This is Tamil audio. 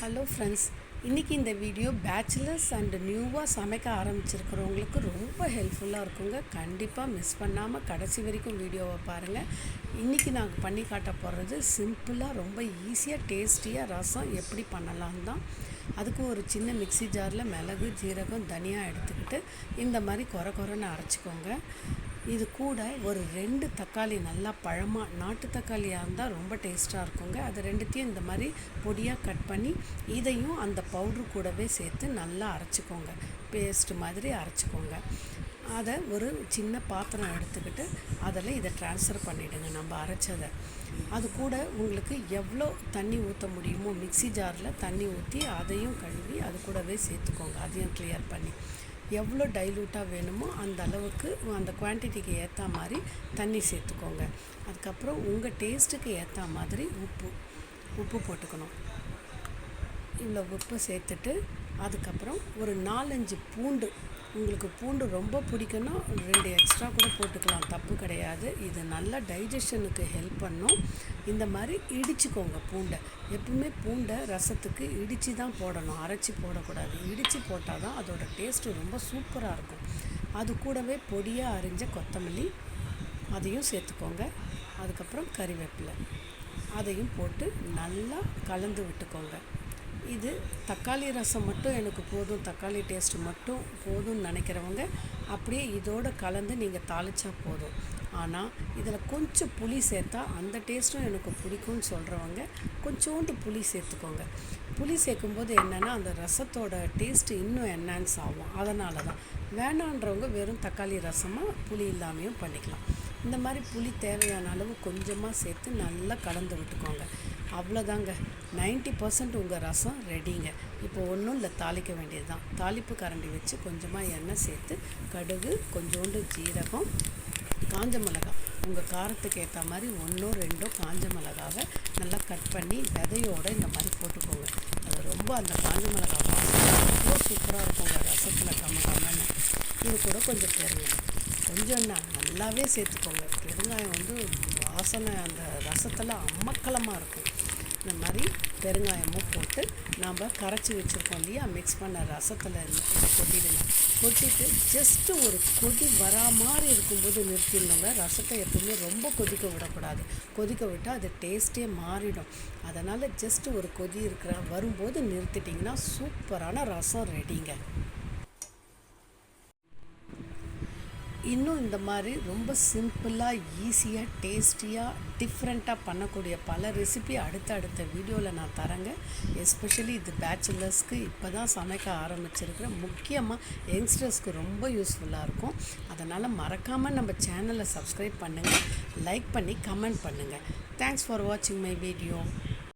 ஹலோ ஃப்ரெண்ட்ஸ் இன்றைக்கி இந்த வீடியோ பேச்சுலர்ஸ் அண்ட் நியூவாக சமைக்க ஆரம்பிச்சிருக்கிறவங்களுக்கு ரொம்ப ஹெல்ப்ஃபுல்லாக இருக்குங்க. கண்டிப்பாக மிஸ் பண்ணாமல் கடைசி வரைக்கும் வீடியோவை பாருங்கள் இன்றைக்கி நாங்கள் பண்ணி காட்ட போகிறது சிம்பிளாக ரொம்ப ஈஸியாக டேஸ்டியாக ரசம் எப்படி பண்ணலாம் தான். அதுக்கு ஒரு சின்ன மிக்ஸி ஜாரில் மிளகு ஜீரகம் தனியாக எடுத்துக்கிட்டு இந்த மாதிரி குறை குறைன்னு அரைச்சிக்கோங்க. இது கூட ஒரு ரெண்டு தக்காளி நல்லா பழமாக நாட்டு தக்காளியாக இருந்தால் ரொம்ப டேஸ்ட்டாக இருக்குங்க. அது ரெண்டுத்தையும் இந்த மாதிரி பொடியாக கட் பண்ணி இதையும் அந்த பவுட்ரு கூடவே சேர்த்து நல்லா அரைச்சிக்கோங்க. பேஸ்ட் மாதிரி அரைச்சிக்கோங்க. அதை ஒரு சின்ன பாத்திரம் எடுத்துக்கிட்டு அதில் இதை ட்ரான்ஸ்ஃபர் பண்ணிவிடுங்க நம்ம அரைச்சதை. அது கூட உங்களுக்கு எவ்வளோ தண்ணி ஊற்ற முடியுமோ மிக்ஸி ஜாரில் தண்ணி ஊற்றி அதையும் கழுவி அது கூடவே சேர்த்துக்கோங்க. அதையும் கிளியர் பண்ணி. எவ்வளோ டைலூட்டாக வேணுமோ அந்த அளவுக்கு அந்த குவான்டிட்டிக்கு ஏற்ற மாதிரி தண்ணி சேர்த்துக்கோங்க. அதுக்கப்புறம் உங்கள் டேஸ்ட்டுக்கு ஏற்ற மாதிரி உப்பு உப்பு போட்டுக்கணும். இவ்வளோ உப்பு சேர்த்துட்டு அதுக்கப்புறம் ஒரு நாலஞ்சு பூண்டு உங்களுக்கு பூண்டு ரொம்ப பிடிக்குன்னா ரெண்டு எக்ஸ்ட்ரா கூட போட்டுக்கலாம். தப்பு கிடையாது. இது நல்லா டைஜஷனுக்கு ஹெல்ப் பண்ணும். இந்த மாதிரி இடிச்சுக்கோங்க பூண்டை. எப்பவுமே பூண்டை ரசத்துக்கு இடித்து தான் போடணும். அரைச்சி போடக்கூடாது. இடித்து போட்டால் தான் அதோட டேஸ்ட்டு ரொம்ப சூப்பராக இருக்கும். அது கூடவே பொடியாக அரிஞ்ச கொத்தமல்லி அதையும் சேர்த்துக்கோங்க. அதுக்கப்புறம் கறிவேப்பிலை. அதையும் போட்டு நல்லா கலந்து விட்டுக்கோங்க. இது தக்காளி ரசம் மட்டும் எனக்கு போதும் தக்காளி டேஸ்ட்டு மட்டும் போதும்னு நினைக்கிறவங்க அப்படியே இதோடு கலந்து நீங்கள் தாளித்தா போதும். ஆனால் இதில் கொஞ்சம் புளி சேர்த்தா அந்த டேஸ்ட்டும் எனக்கு பிடிக்கும்னு சொல்கிறவங்க கொஞ்சோண்டு புளி சேர்த்துக்கோங்க. புளி சேர்க்கும்போது என்னென்னா அந்த ரசத்தோட டேஸ்ட்டு இன்னும் என்ஹான்ஸ் ஆகும். அதனால தான் வேணான்றவங்க வெறும் தக்காளி ரசமாக புளி இல்லாமையும் பண்ணிக்கலாம். இந்த மாதிரி புளி தேவையான அளவு கொஞ்சமாக சேர்த்து நல்லா கலந்து விட்டுக்கோங்க. அவ்வளோதாங்க. நைன்ட்டி பர்சன்ட் உங்கள் ரசம் ரெடிங்க இப்போ ஒன்றும் இல்லை தாளிக்க வேண்டியது தான் தாளிப்பு கரண்டி வச்சு கொஞ்சமாக எண்ணெய் சேர்த்து கடுகு கொஞ்சோண்டு ஜீரகம் காஞ்ச மிளகா. உங்கள் காரத்துக்கு ஏற்ற மாதிரி ஒன்றோ ரெண்டோ காஞ்ச மிளகாவை நல்லா கட் பண்ணி விதையோடு இந்த மாதிரி போட்டுக்கோங்க. அது ரொம்ப அந்த காஞ்ச மிளகா வாசனை ரொம்ப சூப்பராக இருக்குங்க ரசத்தில் கம்ம கம்மன்னு இது கூட கொஞ்சம் பெருங்காயம் கொஞ்சம்னா நல்லாவே சேர்த்துக்கோங்க. பெருங்காயம் வந்து வாசனை அந்த ரசத்தில் அம்மக்களமாக இருக்கும். இந்த மாதிரி பெருங்காயமும் போட்டு நாம் கரைச்சி வச்சுருக்கோம் இல்லையா? மிக்ஸ் பண்ண ரசத்தில் கொட்டிடுங்க கொட்டிட்டு ஜஸ்ட்டு ஒரு கொதி வரா மாதிரி இருக்கும்போது நிறுத்திடணுங்க. ரசத்தை எப்பவுமே ரொம்ப கொதிக்க விடக்கூடாது. கொதிக்க விட்டால் அது டேஸ்ட்டே மாறிடும். அதனால் ஜஸ்ட்டு ஒரு கொதி இருக்கிற வரும்போது நிறுத்திட்டிங்கன்னா சூப்பரான ரசம் ரெடிங்க இன்னும் இந்த மாதிரி ரொம்ப சிம்பிளாக ஈஸியாக டேஸ்டியாக டிஃப்ரெண்ட்டாக பண்ணக்கூடிய பல ரெசிபி அடுத்த அடுத்த வீடியோவில் நான் தரேங்க. எஸ்பெஷலி இது பேச்சுலர்ஸ்க்கு இப்போ தான் சமைக்க ஆரம்பிச்சிருக்கிறேன் முக்கியமாக யங்ஸ்டர்ஸ்க்கு ரொம்ப யூஸ்ஃபுல்லாக இருக்கும். அதனால் மறக்காமல் நம்ம சேனலை சப்ஸ்கிரைப் பண்ணுங்கள் லைக் பண்ணி கமெண்ட் பண்ணுங்கள் தேங்க்ஸ் ஃபார் வாட்சிங் மை வீடியோ